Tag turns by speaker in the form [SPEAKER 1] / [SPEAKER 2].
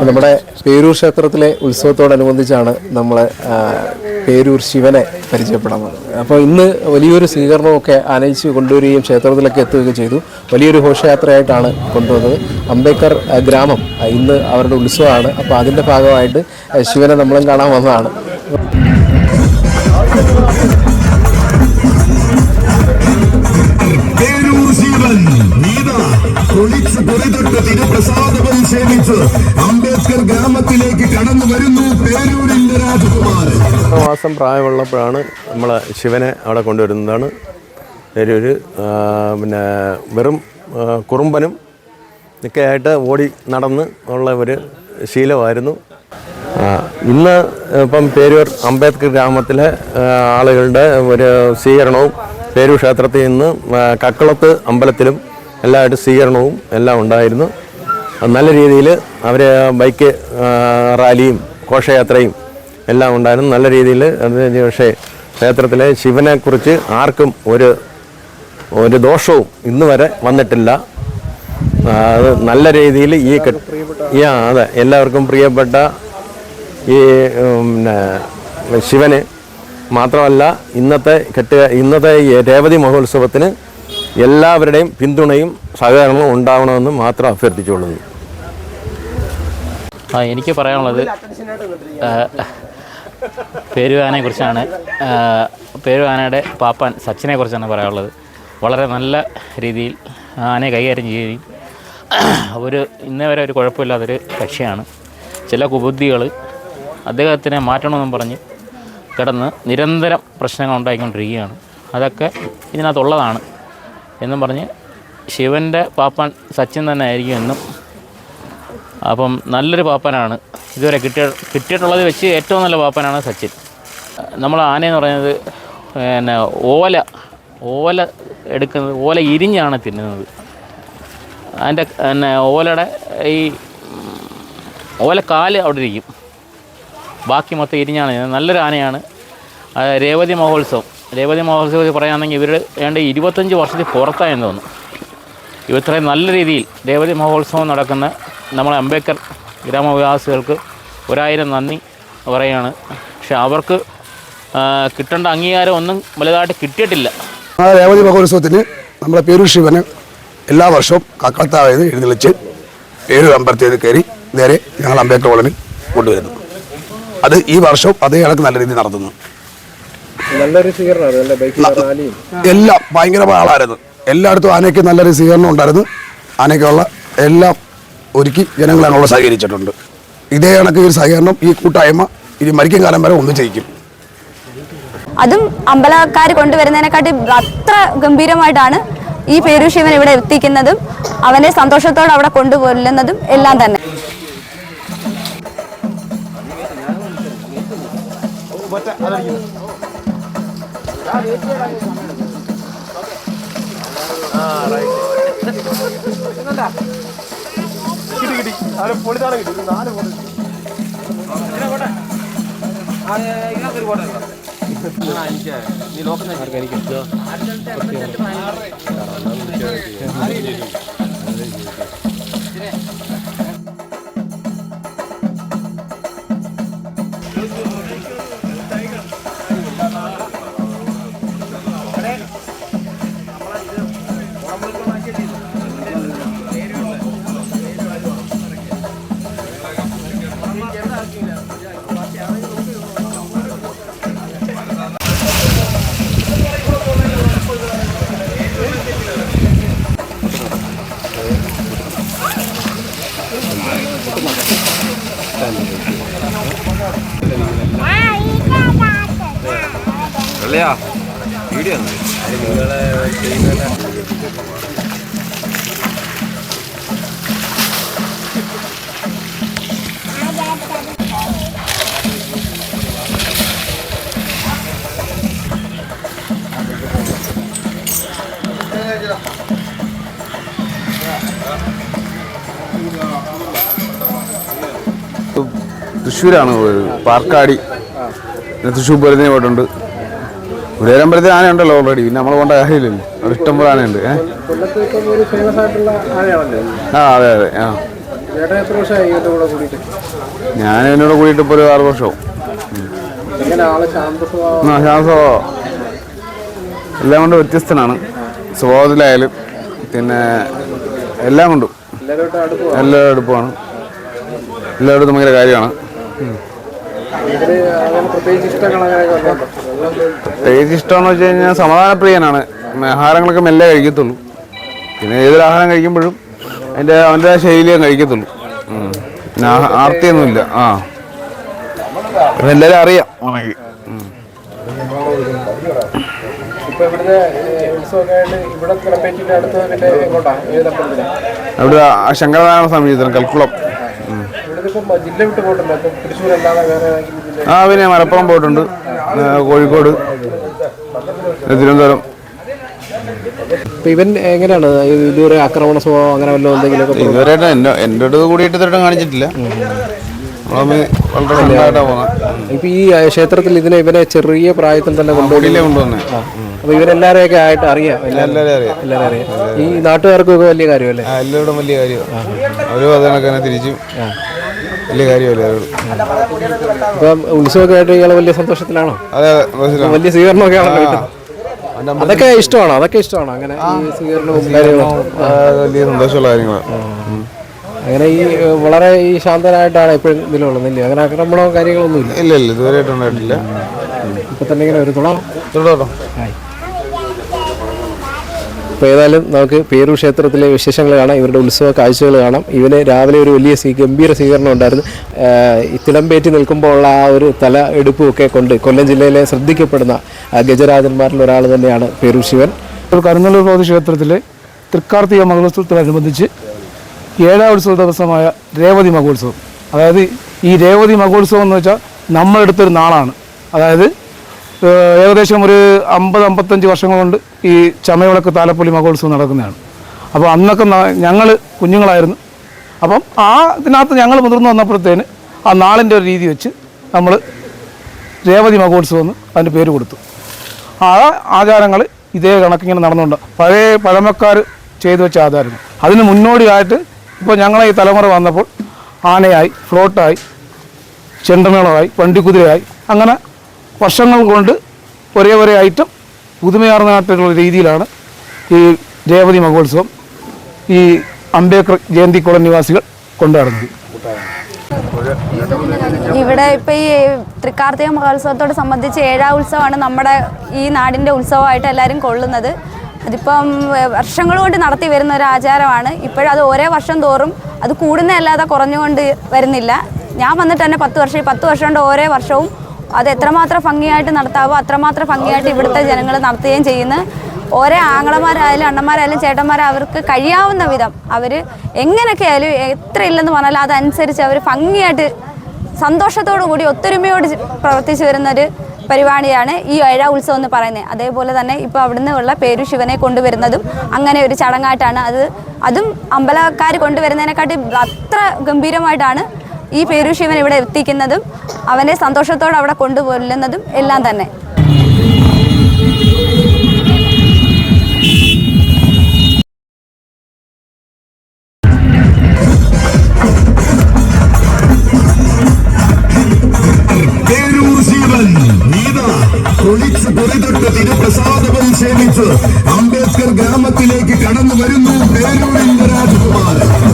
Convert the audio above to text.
[SPEAKER 1] നമ്മുടെ പേരൂർ ക്ഷേത്രത്തിലെ ഉത്സവത്തോടനുബന്ധിച്ചാണ് നമ്മൾ പേരൂർ ശിവനെ പരിചയപ്പെടുന്നത്. അപ്പോൾ ഇന്ന് വലിയൊരു സ്വീകരണമൊക്കെ ആനയിച്ച് കൊണ്ടുവരികയും ക്ഷേത്രത്തിലൊക്കെ എത്തുകയും ചെയ്തു. വലിയൊരു ഘോഷയാത്രയായിട്ടാണ് കൊണ്ടുവന്നത്. അംബേദ്കർ ഗ്രാമം ഇന്ന് അവരുടെ ഉത്സവമാണ്. അപ്പോൾ അതിന്റെ ഭാഗമായിട്ട് ശിവനെ നമ്മളും കാണാൻ വന്നതാണ്.
[SPEAKER 2] ശിവൻ. നീത കുളിച്ച് കുറിതൊട്ട് തിരുപ്രസാദവും സേവിച്ച് അംബേദ്കർ ഗ്രാമത്തിലേക്ക് കടന്നു വരുന്നു പേരൂരിന്റെ രാജകുമാരൻ.
[SPEAKER 3] മാസം പ്രായമുള്ളപ്പോഴാണ് നമ്മളെ ശിവനെ അവിടെ കൊണ്ടുവരുന്നതാണ്. ഒരു പിന്നെ വെറും കുറുമ്പനും ഒക്കെ ഓടി നടന്ന് ഉള്ള ഒരു ശീലമായിരുന്നു. ഇന്ന് ഇപ്പം പേരൂർ അംബേദ്കർ ഗ്രാമത്തിലെ ആളുകളുടെ ഒരു സ്വീകരണവും പേരൂർ ക്ഷേത്രത്തിൽ നിന്ന് കക്കളത്ത് അമ്പലത്തിലും എല്ലാമായിട്ട് സ്വീകരണവും എല്ലാം ഉണ്ടായിരുന്നു. നല്ല രീതിയിൽ അവർ ബൈക്ക് റാലിയും ഘോഷയാത്രയും എല്ലാം ഉണ്ടായിരുന്നു. നല്ല രീതിയിൽ പക്ഷേ ക്ഷേത്രത്തിലെ ശിവനെക്കുറിച്ച് ആർക്കും ഒരു ഒരു ദോഷവും ഇന്ന് വരെ വന്നിട്ടില്ല. അത് നല്ല രീതിയിൽ ഈ ഈ അതെ എല്ലാവർക്കും പ്രിയപ്പെട്ട ഈ പിന്നെ ശിവന് മാത്രമല്ല ഇന്നത്തെ കെട്ടുക ഇന്നത്തെ രേവതി മഹോത്സവത്തിന് എല്ലാവരുടെയും പിന്തുണയും സഹകരണവും ഉണ്ടാവണമെന്ന് മാത്രം അഭ്യർത്ഥിച്ചുള്ളത്
[SPEAKER 4] ആ എനിക്ക് പറയാനുള്ളത് പേരുവാനെ കുറിച്ചാണ്. പേരുവാനയുടെ പാപ്പൻ സച്ചിനെ കുറിച്ചാണ് പറയാനുള്ളത്. വളരെ നല്ല രീതിയിൽ ആനയെ കൈകാര്യം ചെയ്യുകയും ഒരു ഇന്നേ വരെ ഒരു കുഴപ്പമില്ലാത്തൊരു കക്ഷിയാണ്. ചില കുബുദ്ധികൾ അദ്ദേഹത്തിനെ മാറ്റണമെന്നും പറഞ്ഞ് കിടന്ന് നിരന്തരം പ്രശ്നങ്ങൾ ഉണ്ടായിക്കൊണ്ടിരിക്കുകയാണ്. അതൊക്കെ ഇതിനകത്തുള്ളതാണ്. എന്നും പറഞ്ഞ് ശിവന്റെ പാപ്പാൻ സച്ചിൻ തന്നെ ആയിരിക്കും എന്നും. അപ്പം നല്ലൊരു പാപ്പനാണ്. ഇതുവരെ കിട്ടിയ കിട്ടിയിട്ടുള്ളത് വെച്ച് ഏറ്റവും നല്ല പാപ്പനാണ് സച്ചിൻ. നമ്മൾ ആനയെന്ന് പറയുന്നത് പിന്നെ ഓല ഓല എടുക്കുന്നത് ഓല ഇരിഞ്ഞാണ് തിന്നുന്നത്. അതിന്റെ പിന്നെ ഓലയുടെ ഈ ഓല കാൽ അവിടെ ഇരിക്കും. ബാക്കി മൊത്തം ഇരിഞ്ഞാണ്. നല്ലൊരു ആനയാണ്. രേവതി മഹോത്സവം. രേവതി മഹോത്സവത്തിൽ പറയുകയാണെങ്കിൽ ഇവർ ഏണ്ട ഇരുപത്തഞ്ച് വർഷത്തിൽ പുറത്തായെന്ന് തോന്നുന്നു. ഇവത്രയും നല്ല രീതിയിൽ രേവതി മഹോത്സവം നടക്കുന്ന നമ്മളെ അംബേദ്കർ ഗ്രാമവികാസികൾക്ക് ഒരായിരം നന്ദി പറയുകയാണ്. പക്ഷെ അവർക്ക് കിട്ടേണ്ട അംഗീകാരം ഒന്നും വലുതായിട്ട് കിട്ടിയിട്ടില്ല.
[SPEAKER 5] രേവതി മഹോത്സവത്തിന് നമ്മുടെ പേരു ശിവന് എല്ലാ വർഷവും കക്കളത്തായത് എഴുന്നള്ളിച്ച് പേരൂർ അമ്പലത്തിൽ കയറി നേരെ ഞങ്ങൾ അംബേദ്കർ കോളനി കൊണ്ടുവരുന്നു. അത് ഈ വർഷവും അതേ കണക്ക് നല്ല രീതിയിൽ നടത്തുന്നു.
[SPEAKER 1] നല്ലൊരു സ്വീകരണമാണ് നല്ല ബൈക്ക് റാലിയും.
[SPEAKER 5] എല്ലാം ഭയങ്കര ആളായിരുന്നു എല്ലായിടത്തും ആനയ്ക്ക് നല്ലൊരു സ്വീകരണം ഉണ്ടായിരുന്നു. ആനയ്ക്കുള്ള എല്ലാം ഒരുക്കി ജനങ്ങൾ അതിനുള്ള സഹകരിച്ചിട്ടുണ്ട്. ഇതേ കണക്ക് ഒരു സഹകരണം ഈ കൂട്ടായ്മ ഇനി മരിക്കും കാലം വരെ ഒന്നും ചെയ്യിക്കും
[SPEAKER 6] അതും അമ്പലക്കാർ കൊണ്ടുവരുന്നതിനെക്കാട്ടി അത്ര ഗംഭീരമായിട്ടാണ് ഈ പേരു ശിവൻ ഇവിടെ എത്തിക്കുന്നതും അവനെ സന്തോഷത്തോടെ അവിടെ കൊണ്ടുപോരുന്നതും എല്ലാം തന്നെ. ആ റൈറ്റ് കിട്ടി കിട്ടി അവരെ പൊളിതാണ് കിട്ടി നാല് പൊളി ഇതിനകത്തൊരു കോട്ട എനിക്ക് നീ ലോക്കൽ
[SPEAKER 1] ആർക്കായിരിക്കും
[SPEAKER 7] തൃശ്ശൂരാണ് പോയത്. പാർക്കാടി. തൃശ്ശൂർ തൃശ്ശൂർ പൂരത്തിന് പോയിട്ടുണ്ട്. ഗുരുവായൂരമ്പലത്തിൽ ആനയുണ്ടല്ലോ ഓൾറെഡി പിന്നെ നമ്മൾ പോകേണ്ട കാര്യമില്ലല്ലോ. അവിടെ ഇഷ്ടം പോലെ ആനയുണ്ട് ആ അതെ അതെ ആ. ഞാൻ എന്നോട് കൂടിയിട്ട് ഇപ്പോൾ ഒരു ആറ് വർഷവും ആ ശാന്ത സ്വഭാവം. എല്ലാം കൊണ്ട് വ്യത്യസ്തനാണ്. സ്വഭാവത്തിലായാലും പിന്നെ എല്ലാം കൊണ്ടും. എല്ലാവരും അടുപ്പമാണ്. എല്ലായിടത്തും ഭയങ്കര കാര്യമാണ്.
[SPEAKER 1] പ്രത്യേകിച്ച്
[SPEAKER 7] ഇഷ്ടമെന്ന് വെച്ച് കഴിഞ്ഞാൽ സമാധാനപ്രിയനാണ്. ആഹാരങ്ങളൊക്കെ മെല്ലെ കഴിക്കത്തുള്ളൂ. പിന്നെ ഏതൊരു ആഹാരം കഴിക്കുമ്പോഴും അതിന്റെ അവന്റെ ശൈലിയും കഴിക്കത്തുള്ളൂ. പിന്നെ ആർത്തിയൊന്നുമില്ല. ആ. എല്ലാവരും അറിയാം
[SPEAKER 1] ഏതപ്പഴത്തിനാ
[SPEAKER 7] അവിടെ ശങ്കരനാരായണ സ്വാമി കൽക്കുളം.
[SPEAKER 1] ജില്ല വിട്ട് പോയിട്ടുണ്ട് തൃശ്ശൂർ അല്ലാതെ വേറെ
[SPEAKER 7] ആ പിന്നെ മലപ്പുറം പോയിട്ടുണ്ട്. കോഴിക്കോട്. തിരുവനന്തപുരം.
[SPEAKER 1] ഇവൻ എങ്ങനെയാണ്? ഇതുവരെ ആക്രമണ സ്വഭാവം അങ്ങനെ വല്ലതും
[SPEAKER 7] എന്തെങ്കിലും ഇതുവരെ എന്റെ അടുത്ത് കൂടിയിട്ട് ഇതുവരെ കാണിച്ചിട്ടില്ല.
[SPEAKER 1] ഇപ്പൊ ഈ ക്ഷേത്രത്തിൽ ഇതിനെ ഇവനെ ചെറിയ പ്രായത്തിൽ തന്നെ
[SPEAKER 7] കൊണ്ടുവന്നേ.
[SPEAKER 1] അപ്പൊ ഇവരെല്ലാരെയൊക്കെ ആയിട്ട് അറിയാം.
[SPEAKER 7] എല്ലാരും അറിയാം.
[SPEAKER 1] ഈ നാട്ടുകാർക്കൊക്കെ വലിയ കാര്യമല്ലേ?
[SPEAKER 7] എല്ലാവരും വലിയ കാര്യം. അവരും തിരിച്ചും. വലിയ കാര്യമല്ലേ
[SPEAKER 1] ഇപ്പം ഉത്സവമൊക്കെ ആയിട്ട് ഇയാൾ വലിയ സന്തോഷത്തിലാണോ?
[SPEAKER 7] അതെ
[SPEAKER 1] വലിയ സ്വീകരണമൊക്കെ ആണല്ലോ അതൊക്കെ ഇഷ്ടമാണോ? അതൊക്കെ ഇഷ്ടമാണോ? അങ്ങനെ ഈ സ്വീകരണവും കാര്യങ്ങളും
[SPEAKER 7] വലിയ സന്തോഷമുള്ള കാര്യങ്ങളാണ്.
[SPEAKER 1] അങ്ങനെ ഈ വളരെ ഈ ശാന്തനായിട്ടാണ് എപ്പോഴും ഇതിലുള്ളത് ഇല്ലേ? അങ്ങനെ ആക്രമണമോ കാര്യങ്ങളൊന്നും ഇല്ല
[SPEAKER 7] ഇല്ല ഇല്ല ഇതുവരെ ഉണ്ടായിട്ടില്ല
[SPEAKER 1] ഇപ്പൊ തന്നെ ഇങ്ങനെ ഒരു തുണ
[SPEAKER 7] തുടട്ടോ
[SPEAKER 1] അപ്പോൾ ഏതായാലും നമുക്ക് പേരൂർ ക്ഷേത്രത്തിലെ വിശേഷങ്ങൾ കാണാം ഇവരുടെ ഉത്സവ കാഴ്ചകൾ കാണാം. ഇവന് രാവിലെ ഒരു വലിയ സ്വീ ഗംഭീര സ്വീകരണം ഉണ്ടായിരുന്നു. തിടമ്പേറ്റി നിൽക്കുമ്പോൾ ഉള്ള ആ ഒരു തല എടുപ്പുമൊക്കെ കൊണ്ട് കൊല്ലം ജില്ലയിലെ ശ്രദ്ധിക്കപ്പെടുന്ന ഗജരാജന്മാരിൽ ഒരാൾ തന്നെയാണ് പേരൂർ ശിവൻ.
[SPEAKER 5] ഇപ്പോൾ കരുന്നല്ലൂർ ഭഗവതി ക്ഷേത്രത്തിലെ തൃക്കാർത്തിക മഹോത്സവത്തോടനുബന്ധിച്ച് ഏഴാം ഉത്സവ ദിവസമായ രേവതി മഹോത്സവം. അതായത് ഈ രേവതി മഹോത്സവം എന്ന് വെച്ചാൽ നമ്മളെടുത്തൊരു നാളാണ്. അതായത് ഏകദേശം ഒരു അമ്പത് അമ്പത്തഞ്ച് വർഷങ്ങൾ കൊണ്ട് ഈ ചമയവിളക്ക് താലപ്പൊലി മഹോത്സവം നടക്കുന്നതാണ്. അപ്പോൾ അന്നൊക്കെ ഞങ്ങൾ കുഞ്ഞുങ്ങളായിരുന്നു. അപ്പം ആ ഇതിനകത്ത് ഞങ്ങൾ മുതിർന്നു വന്നപ്പോഴത്തേന് ആ നാളിന്റെ ഒരു രീതി വെച്ച് നമ്മൾ രേവതി മഹോത്സവം എന്ന് അതിന്റെ പേര് കൊടുത്തു. ആ ആചാരങ്ങൾ ഇതേ കണക്കിങ്ങനെ നടന്നുകൊണ്ട് പഴയ പഴമക്കാർ ചെയ്തു വെച്ച ആചാരങ്ങൾ. അതിന് മുന്നോടിയായിട്ട് ഇപ്പോൾ ഞങ്ങളെ ഈ തലമുറ വന്നപ്പോൾ ആനയായി ഫ്ലോട്ടായി ചെണ്ടമേളമായി വണ്ടിക്കുതിരയായി അങ്ങനെ വർഷങ്ങൾ കൊണ്ട് ഒരേ ഒരേ ഐറ്റം പുതുമയാർന്നാട്ടുള്ള രീതിയിലാണ് ഈ രേവതി മഹോത്സവം ഈ അംബേദ്കർ ജയന്തി കുളം നിവാസികൾ കൊണ്ടുനടന്നത്
[SPEAKER 6] ഇവിടെ ഇപ്പൊ ഈ തൃക്കാർത്തിക മഹോത്സവത്തോട് സംബന്ധിച്ച് ഏഴാം ഉത്സവമാണ് നമ്മുടെ ഈ നാടിന്റെ ഉത്സവമായിട്ട് എല്ലാവരും കൊള്ളുന്നത്. അതിപ്പം വർഷങ്ങൾ കൊണ്ട് നടത്തി വരുന്ന ഒരു ആചാരമാണ്. ഇപ്പോഴത് ഓരോ വർഷം തോറും അത് കൂടുന്നതല്ലാതെ കുറഞ്ഞുകൊണ്ട് വരുന്നില്ല. ഞാൻ വന്നിട്ട് തന്നെ പത്ത് വർഷം ഈ പത്ത് വർഷം കൊണ്ട് ഓരോ വർഷവും അത് എത്രമാത്രം ഭംഗിയായിട്ട് നടത്താവോ അത്രമാത്രം ഭംഗിയായിട്ട് ഇവിടുത്തെ ജനങ്ങൾ നടത്തുകയും ചെയ്യുന്നു. ഓരോ ആങ്ങളമാരായാലും അണ്ണന്മാരായാലും ചേട്ടന്മാരും അവർക്ക് കഴിയാവുന്ന വിധം അവർ എങ്ങനെയൊക്കെ ആയാലും എത്ര ഇല്ലെന്ന് പറഞ്ഞാലും അതനുസരിച്ച് അവർ ഭംഗിയായിട്ട് സന്തോഷത്തോടു കൂടി ഒത്തൊരുമയോട് പ്രവർത്തിച്ചു വരുന്നൊരു പരിപാടിയാണ് ഈ ഏഴ ഉത്സവം എന്ന് പറയുന്നത്. അതേപോലെ തന്നെ ഇപ്പോൾ അവിടുന്ന് ഉള്ള പേരു ശിവനെ കൊണ്ടുവരുന്നതും അങ്ങനെ ഒരു ചടങ്ങായിട്ടാണ് അത്. അതും അമ്പലക്കാർ കൊണ്ടുവരുന്നതിനെക്കാട്ടി അത്ര ഗംഭീരമായിട്ടാണ് ഈ പേരുശിവൻ ഇവിടെ എത്തിക്കുന്നതും അവനെ സന്തോഷത്തോടെ അവിടെ കൊണ്ടുപോകുന്നതും എല്ലാം തന്നെ. അംബേദ്കർ ഗ്രാമത്തിലേക്ക് കടന്നു വരുന്നു പേരൂരിന്റെ രാജകുമാരൻ